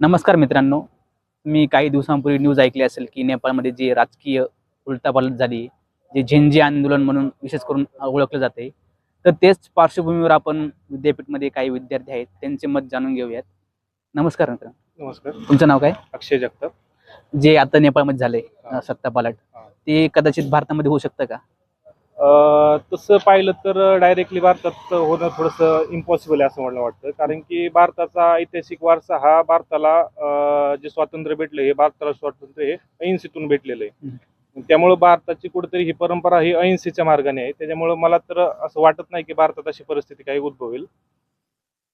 नमस्कार मित्रांनो. मी काही दिवसांपूर्वी न्यूज ऐकली असेल की नेपाळमध्ये जी राजकीय उलटापालट झाली जे झेंजी आंदोलन म्हणून विशेष करून ओळखलं जाते तर तेच पार्श्वभूमीवर आपण विद्यापीठमध्ये काही विद्यार्थी आहेत त्यांचे मत जाणून घेऊयात. नमस्कार मित्र नमस्कार. तुमचं नाव काय? अक्षय जगताप. जे आता नेपाळमध्ये झाले. सत्तापालट. ते कदाचित भारतामध्ये होऊ शकतं का? तसं पाहिलं तर डायरेक्टली भारतात होणं थोडंसं इम्पॉसिबल आहे असं मला वाटतं. कारण की भारताचा ऐतिहासिक वारसा हा भारताला जे स्वातंत्र्य भेटलं हे भारताला स्वातंत्र्य हे अहिंसेतून भेटलेलं आहे. त्यामुळं भारताची कुठेतरी ही परंपरा ही अहिंसेच्या मार्गाने आहे. त्याच्यामुळं मला तर असं वाटत नाही की भारतात अशी परिस्थिती काही उद्भवेल.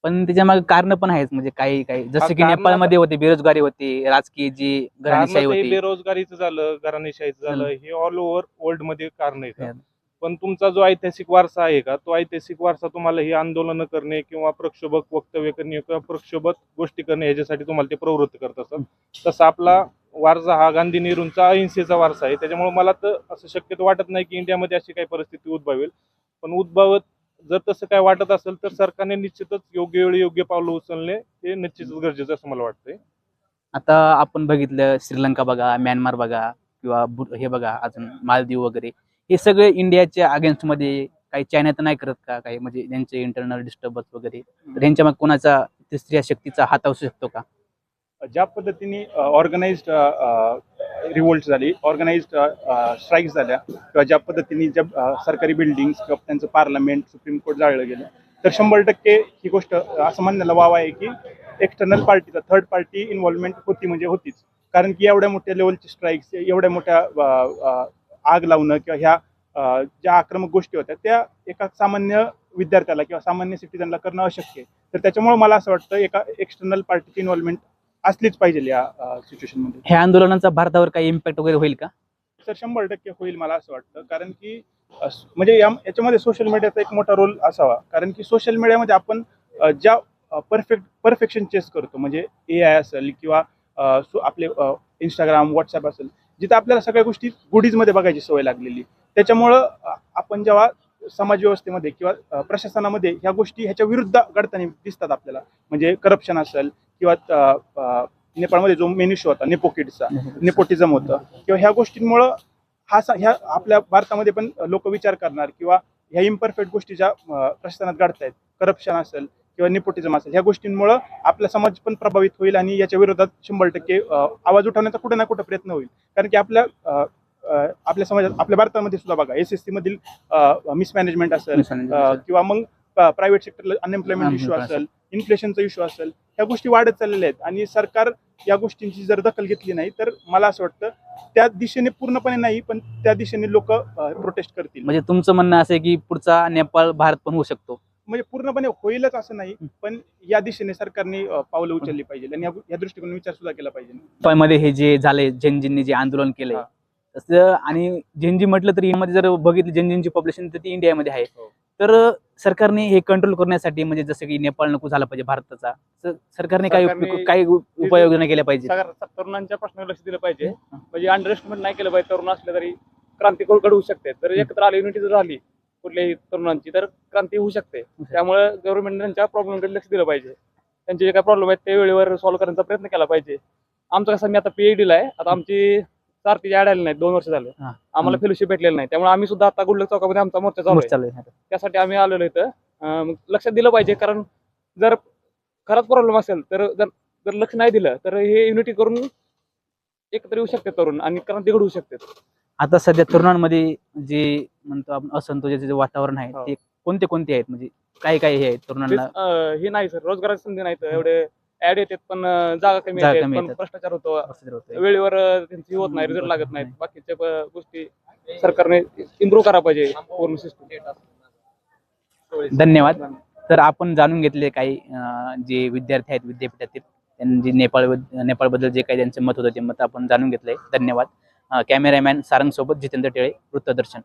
पण त्याच्यामागे कारण पण आहेत. म्हणजे काही काही. जसं की नेपाळमध्ये होते बेरोजगारी होती राजकीय जी घराणेशाही होती. बेरोजगारीचं झालं घराणेशाहीचं झालं हे ऑल ओव्हर वर्ल्डमध्ये कारण. आहेत. पण तुमचा जो ऐतिहासिक वारसा आहे का तो ऐतिहासिक वारसा तुम्हाला ही आंदोलनं करणे किंवा प्रक्षोभक वक्तव्य करणे किंवा प्रक्षोभक गोष्टी करणे ह्याच्यासाठी तुम्हाला ते प्रवृत्त करत असतात तसा आपला वारसा हा गांधी नेहरूंचा अहिंसेचा वारसा आहे. त्याच्यामुळे मला तर असं शक्यतो वाटत नाही की इंडियामध्ये अशी काही परिस्थिती उद्भवेल. पण उद्भवत जर तसं काय वाटत असेल तर सरकारने निश्चितच योग्य वेळी योग्य पावलं उचलणे हे निश्चितच गरजेचं असं मला वाटतंय. आता आपण बघितलं श्रीलंका बघा म्यानमार बघा किंवा हे बघा अजून मालदीव वगैरे. हे सगळे इंडियाच्या अगेन्स्टमध्ये काही चायना तर नाही करत का? काही म्हणजे त्यांचे इंटरनल डिस्टर्बन्स वगैरे तर ह्यांच्या मग कोणाचा तिसऱ्या शक्तीचा हात असू शकतो का? ज्या पद्धतीने ऑर्गनाइज्ड रिवोल्ट झाली ऑर्गनाइज्ड स्ट्राईक्स झाल्या किंवा ज्या पद्धतीने ज्या सरकारी बिल्डिंग्स किंवा त्यांचं पार्लमेंट सुप्रीम कोर्ट जाळलं गेलं तर शंभर टक्के ही गोष्ट असं म्हणण्याला वाव आहे की एक्सटर्नल पार्टीचा थर्ड पार्टी इन्व्हॉल्वमेंट होती म्हणजे होतीच. कारण की एवढ्या मोठ्या लेवलची स्ट्राईक्स एवढ्या मोठ्या आग लावणं किंवा ह्या ज्या आक्रमक गोष्टी होत्या त्या एका सामान्य विद्यार्थ्याला किंवा सामान्य सिटीजनला करणं अशक्य आहे. तर त्याच्यामुळे मला असं वाटतं एका एक्सटर्नल पार्टीची इन्व्हॉल्वमेंट असलीच पाहिजे या सिच्युएशनमध्ये ह्या आंदोलनाचा भारतावर काही इम्पॅक्ट वगैरे होईल का? तर शंभर टक्के होईल मला असं वाटतं. कारण की म्हणजे या याच्यामध्ये सोशल मीडियाचा एक मोठा रोल असावा. कारण की सोशल मीडियामध्ये आपण ज्या परफेक्ट परफेक्शन चेस करतो म्हणजे ए आय असेल किंवा आपले इंस्टाग्राम व्हॉट्सअप असेल जिथं आपल्याला सगळ्या गोष्टी गुडीजमध्ये बघायची सवय लागलेली. त्याच्यामुळं आपण जेव्हा समाज व्यवस्थेमध्ये किंवा प्रशासनामध्ये ह्या गोष्टी ह्याच्या विरुद्ध घडताना दिसतात आपल्याला. म्हणजे करप्शन असेल किंवा नेपाळमध्ये जो मेन्यू शो होता नेपो किड्सचा नेपोटिझम होतं किंवा ह्या गोष्टींमुळं हा ह्या आपल्या भारतामध्ये पण लोक विचार करणार किंवा ह्या इम्परफेक्ट गोष्टी ज्या प्रशासनात घडतायत करप्शन असेल किंवा निपोटिझम असेल ह्या गोष्टींमुळं आपला समाज पण प्रभावित होईल आणि याच्या विरोधात शंभर टक्के आवाज उठवण्याचा कुठे ना कुठे प्रयत्न होईल. कारण की आपल्या आपल्या समाजात आपल्या भारतामध्ये सुद्धा बघा एस एस सी मधील मिसमॅनेजमेंट असेल किंवा मग प्रायव्हेट सेक्टरला अनएम्प्लॉयमेंट इश्यू असेल इन्फ्लेशनचा इश्यू असेल ह्या गोष्टी वाढत चाललेल्या आहेत. आणि सरकार या गोष्टींची जर दखल घेतली नाही तर मला असं वाटतं त्या दिशेने पूर्णपणे नाही पण त्या दिशेने लोक प्रोटेस्ट करतील. म्हणजे तुमचं म्हणणं असं आहे की पुढचा नेपाळ भारत पण होऊ शकतो. म्हणजे पूर्णपणे होईलच असं नाही पण या दिशेने सरकारने पावलं उचलली पाहिजे आणि या- दृष्टिकोन विचार सुद्धा केला पाहिजे. नेपाळमध्ये हे जे झाले झेंजींनी जे आंदोलन केलंय. तसं आणि झेंजी म्हटलं तर यामध्ये जर बघितलं झेंजींची पॉप्युलेशन तर ती इंडियामध्ये आहे. हो. तर सरकारने हे कंट्रोल करण्यासाठी म्हणजे जसं की नेपाळ नको झाला पाहिजे भारताचा तर सरकारने काही सरकारने काही उपाययोजना केल्या पाहिजे तरुणांच्या प्रश्नावर लक्ष दिलं पाहिजे. म्हणजे अंडर एस्टिमेट नाही केलं पाहिजे तरुण असले तरी क्रांती घडवू शकते. तर एकत्र आली युनिटी जर राहिली कुठल्याही तरुणांची तर क्रांती होऊ शकते. त्यामुळे गव्हर्नमेंटने त्यांच्या प्रॉब्लेमकडे लक्ष दिलं पाहिजे. त्यांचे जे काही प्रॉब्लेम आहेत ते वेळेवर सॉल्व्ह करण्याचा प्रयत्न केला पाहिजे. आमचं कसं मी आता पीएचडीला आहे. आता आमची सारथी आली नाही दोन वर्ष झाले. आम्हाला फेलोशिप भेटलेलं नाही. त्यामुळे आम्ही सुद्धा आता गुडलक चौकामध्ये आमचा मोर्चा चालू आहे. त्यासाठी आम्ही आलेलो इथं. लक्ष दिलं पाहिजे कारण जर खराच प्रॉब्लेम असेल तर जर जर लक्ष नाही दिलं तर हे युनिटी करून एकत्र येऊ शकते तरुण आणि क्रांती घडवू शकते. आता सध्या तरुणांमध्ये जे म्हणतो आपण असंतोषाचे जे वातावरण आहे हो. ते कोणते कोणते आहेत? म्हणजे काय काय हे आहेत तरुणांना? हे नाही सर रोजगाराची संधी नाही तर एवढे ऍड येतात पण जागा कमी जागा येतात कमी पण येतात. भ्रष्टाचार होतो. वेळेवर त्यांची होत नाही रिझल्ट लागत नाहीत. नाही. बाकीच्या गोष्टी सरकारने इम्प्रूव्ह करा पाहिजे पूर्ण सिस्टम धन्यवाद. तर आपण जाणून घेतले काही अं, जे विद्यार्थी आहेत विद्यापीठातील त्यांनी नेपाळ नेपाळबद्दल जे काही त्यांचे मत होतं ते मत आपण जाणून घेतलंय. धन्यवाद. कॅमेरामॅन सारंगसोबत जितेंद्र टेळे वृत्तदर्शन.